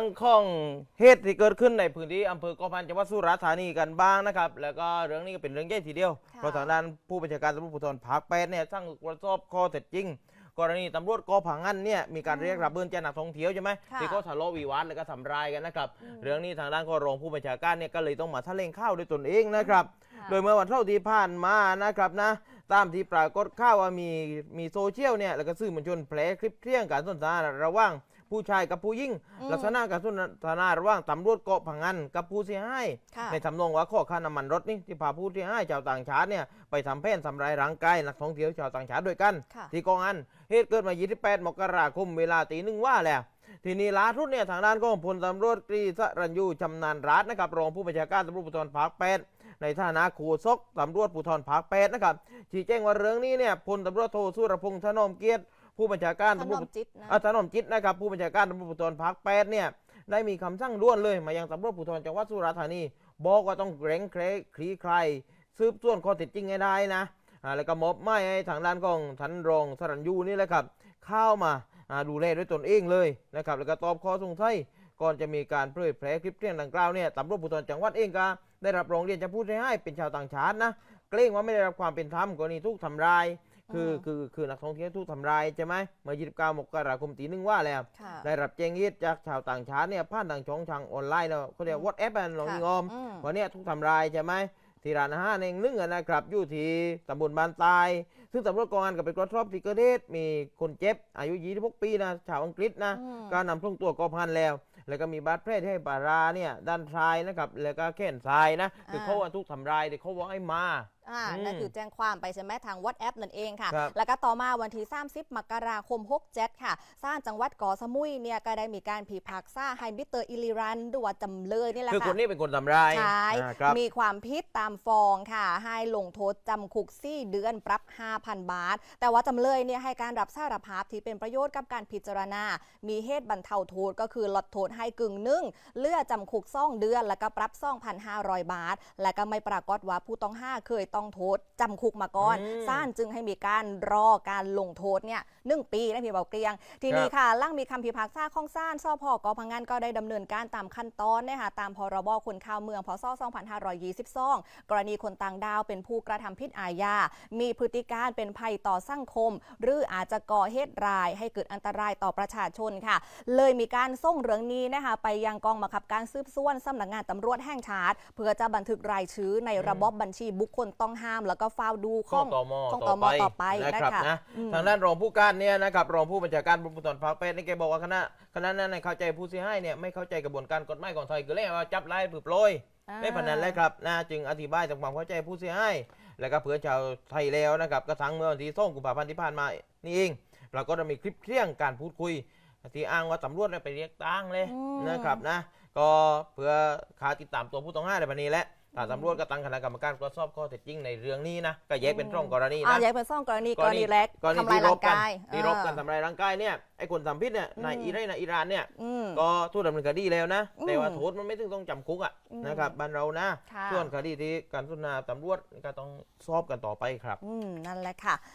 รื่องของเหตุที่เกิดขึ้นในพื้นที่อำเภอเกาะพันจังหวัดสุราษฎร์ธานีกันบ้างนะครับ แล้วก็เรื่องนี้ก็เป็นเรื่องใหญ่ทีเดียวค่ะเพราะทางด้านผู้บัญชาการตำรวจภูธรภาคแปดเนี่ยสั่งตรวจสอบข้อเท็จจริง กรณีตำรวจกอผังงันเนี่ยมีการเรียกรับเงินจากนักท่องเที่ยวใช่ไหมค่ะที่ก็ทะเลาะวิวาทแล้วก็ทำร้ายกันนะครับอืมเรื่องนี้ทางด้านก็รองผู้บัญชาการเนี่ยก็เลยต้องมาแถลงข่าวด้วยตนเองนะครับค่ะโดยเมื่อวันเสาร์ที่ผ่านมานะครับนะตามที่ปรากฏข่าวว่ามีมีโซเชียลเนี่ยแล้วก็สื่อมวลชนแผลคลิปเที่ยงการสนทนาระหว่าง ผู้ชายกับผู้หญิงอืมลักษณะการสนทนาระหว่างตำรวจเกาะพังงันกับผู้เสียหายค่ะ ในทำนองว่าข้อค่าน้ำมันรถนี่ที่พาผู้เสียหายชาวต่างชาติเนี่ยไปทำแผนทำร้ายร่างกายนักท่องเที่ยวชาวต่างชาติด้วยกัน ค่ะ ที่กองอันเหตุเกิดมา 28 มกราคมเวลาตีหนึ่งว่าแล้วทีนี้ล่าสุดเนี่ยทางด้านของพลตำรวจตรีสรัญยูชำนาญรัตน์นะครับรองผู้บัญชาการตำรวจภูธรภาคแปดในฐานะโฆษกตำรวจภูธรภาคแปดนะครับชี้แจงว่าเรื่องนี้เนี่ยพลตำรวจโทสุรพงษ์ถนอมเกียรติ ผู้บัญชาการถตำนรวอจมจิตนะอาถนอมจิตนะครับผู้บัญชาการตำรวจภูธรภาคแปดเนี่ยได้มีคำสั่งด่วนเลย มายังตำรวจภูธรจังหวัดสุราษฎร์ธานี บอกว่าต้องเร่งเคร่คลี่คลายสืบสวนข้อเท็จจริงให้ได้นะอ่าแล้วก็มอบหมายให้ทางด้านของทันรองสรัญยูนี่แหละครับเข้ามาอ่าดูแลด้วยตนเองเลยนะครับแล้วก็ตอบข้อสงสัยก่อนจะมีการเผยแพร่คลิปเสียงดังกล่าวเนี่ยตำรวจภูธรจังหวัดเองก็ได้รับรองเรียนจากผู้เสียหายเป็นชาวต่างชาตินะเกรงว่าไม่ได้รับความเป็นธรรมกรณีถูกทำร้าย คืออืมคือคือนักท่องเที่ยวถูกทำร้ายใช่ไหมเมื่อ29มกราคมตีหนึ่งว่าแล้วค่ะได้รับแจ้งเหตุจากชาวต่างชาติเนี่ยผ่านทางช่องทางออนไลน์เนาะเขาเรียกวอทแอปอันลองค่ะยิงออมอืม วันเนี้ยถูกทำร้ายใช่ไหมที่ร้านอาหารแห่งหนึ่งอะนะครับอยู่ที่ตำบลบานตาย ซึ่งตำรวจกองงานกับไปตรวจสอบที่เกิดเหตุมีคนเจ็บอายุ26ปีนะชาวอังกฤษนะ อืม ก็นำส่งตัวกอพันแล้ว แล้วก็มีบาดแผลที่ให้ปาราเนี่ยด้านซ้ายนะครับ แล้วก็แขนซ้ายนะ คืออ่าเขาว่าถูกทำร้ายแต่เขาว่าให้มาอ่าอืมนั่นคือแจ้งความไปใช่ไหมทาง WhatsApp นั่นเองค่ะ ครับ แล้วก็ต่อมาวันที่30มกราคม67ค่ะศาลจังหวัดเกาะสมุยเนี่ยก็ได้มีการพิพากษาให้มิสเตอร์อิลิรันหรือว่าจำเลยนี่แหละคือค่ะคนนี้เป็นคนทำร้ายใช่อ่าครับ มีความผิดตามฟองค่ะ ให้ลงโทษจำคุก4เดือนปรับ 5,000 บาท แต่ว่าจำเลยเนี่ยให้การรับสารภาพที่เป็นประโยชน์กับการพิจารณา มีเหตุบรรเทาโทษก็คือลดโทษให้กึ่งหนึ่งเลือจำคุกซ่องเดือน แล้วก็ปรับ 2,500 บาท และก็ไม่ปรากฏว่าผู้ต้องห้าเคยต้องโทษจำคุกมาก่อนอืมศาลจึงให้มีการรอการลงโทษเนี่ยหนึ่งปีนะพี่เบาเกรียง ทีนี้ค่ะล่างมีคำพิพากษาของศาลสพกพังงานก็ได้ดำเนินการตามขั้นตอนนะคะตามพรบคนข่าวเมืองพศ2522 กรณีคนต่างดาวเป็นผู้กระทำผิดอาญา มีพฤติการเป็นภัยต่อสังคม หรืออาจจะก่อเหตุร้าย ให้เกิดอันตรายต่อประชาชนค่ะ เลยมีการส่งเรื่องนี้นะคะไปยังกองบังคับการสืบสวนสำนักงานตำรวจแห่งชาติ เพื่อจะบันทึกรายชื่อในระบบบัญชีบุคคลต้องห้ามแล้วก็เฝ้าดูข้ข้อองต่อมอข้องต่อไปต่อไปนะครับนะคะนะอืมทางด้านรองผู้การเนี่ยนะครับรองผู้บัญชาการตำรวจภูธรภาคแปดนี่แกบอกว่าคณะคณะนั้นเข้าใจผู้เสียหายเนี่ยไม่เข้าใจกระบวนการกฎหมายของไทยคือเรียกว่าจับไล่ปืบโปรยอ่าได้พนันแล้วครับนะจึงอธิบายทำความเข้าใจผู้เสียหายแล้วก็เผื่อชาวไทยแล้วนะครับกระทั่งเมื่อวันที่ส่งกุมภาพันธ์ที่ผ่านมานี่เองเราก็จะมีคลิปเที่ยงการพูดคุย ที่อ้างว่าตำรวจเนี่ยไปเรียกตั้งเลยอืม นะครับนะ ก็เพื่อขาติดตามตัวผู้ต้องหาในวันนี้แหละทางตำรวจก็ตั้งคณะกรรมการตรวจสอบข้อเท็จจริงในเรื่องนี้นะก็แยกเป็นร่องกรณีอ่านะ แยกเป็นซ่องกรณีกรณีแรกกรณีทำลายที่รร่าบงกันกายที่รบกันเออ ทำลายร่างกายเนี่ยไอ้คนทำผิดเนี่ยในอืมอิรักในอิหร่านเนี่ยอืม ก็ถูกดำเนินคดีแล้วนะอืมแต่ว่าโทษมันไม่ถึงต้องจำคุกอะอืมนะครับบ้านเรานะค่ะ ส่วนคดีที่การสุนาตำรวจก็ต้องสอบกันต่อไปครับ อืมนั่นแหละค่ะ